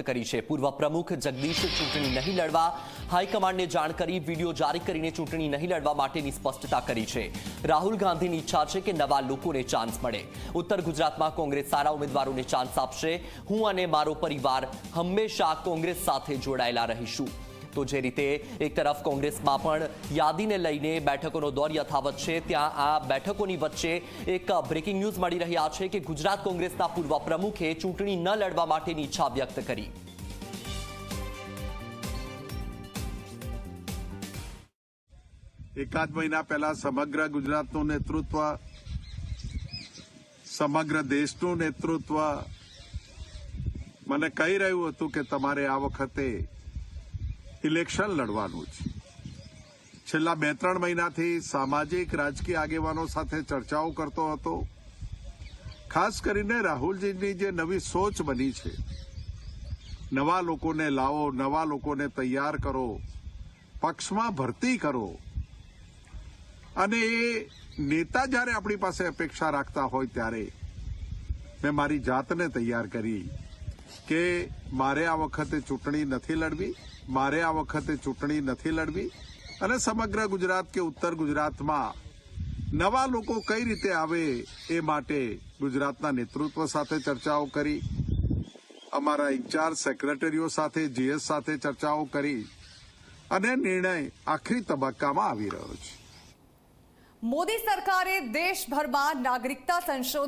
કરી છે. પૂર્વ પ્રમુખ જગદીશ ચૂંટણી નહીં લડવા, હાઈકમાન્ડને જાણ કરી, વીડિયો જારી કરીને ચૂંટણી નહીં લડવા માટેની સ્પષ્ટતા કરી છે. રાહુલ ગાંધીની ઈચ્છા છે કે નવા લોકોને ચાન્સ મળે. ઉત્તર ગુજરાતમાં કોંગ્રેસ સારા ઉમેદવારોને ચાન્સ આપશે. હું અને મારો પરિવાર હંમેશા કોંગ્રેસ સાથે જોડાયેલા રહીશું. તો જે રીતે એક તરફ કોંગ્રેસમાં પણ યાદીને લઈને બેઠકોનો દોર યથાવત છે, ત્યાં આ બેઠકોની વચ્ચે એક બ્રેકિંગ ન્યૂઝ મળી રહ્યા છે કે ગુજરાત કોંગ્રેસના પૂર્વ પ્રમુખે ચૂંટણી ન લડવા માટેની ઈચ્છા વ્યક્ત કરી. એકાદ મહિના પહેલા સમગ્ર ગુજરાતનું નેતૃત્વ, સમગ્ર દેશનું નેતૃત્વ, મને કહી રહ્યું હતું કે તમારે આ વખતે ઇલેક્શન લડવાનું છે છેલ્લા બે ત્રણ મહિનાથી સામાજિક, રાજકીય આગેવાનો સાથે ચર્ચાઓ કરતો હતો. ખાસ કરીને રાહુલજીની જે નવી સોચ બની છે. નવા લોકોને લાવો, નવા લોકોને તૈયાર કરો, પક્ષમાં ભરતી કરો. અને એ નેતા જ્યારે આપણી પાસે અપેક્ષા રાખતા હોય ત્યારે મેં મારી જાતને તૈયાર કરી. કે મારે આ વખતે ચૂંટણી નથી લડવી, મારે આ વખતે ચૂંટણી નથી લડવી અને સમગ્ર ગુજરાત કે ઉત્તર ગુજરાતમાં નવા લોકો કઈ રીતે આવે એ માટે ગુજરાતના નેતૃત્વ સાથે ચર્ચાઓ કરી, અમારા ઇન્ચાર્જ સેક્રેટરીઓ સાથે, જીએસ સાથે ચર્ચાઓ કરી અને નિર્ણય આખરી તબક્કામાં આવી રહ્યો છે. મોદી સરકારે દેશભરમાં નાગરિકતા સંશોધન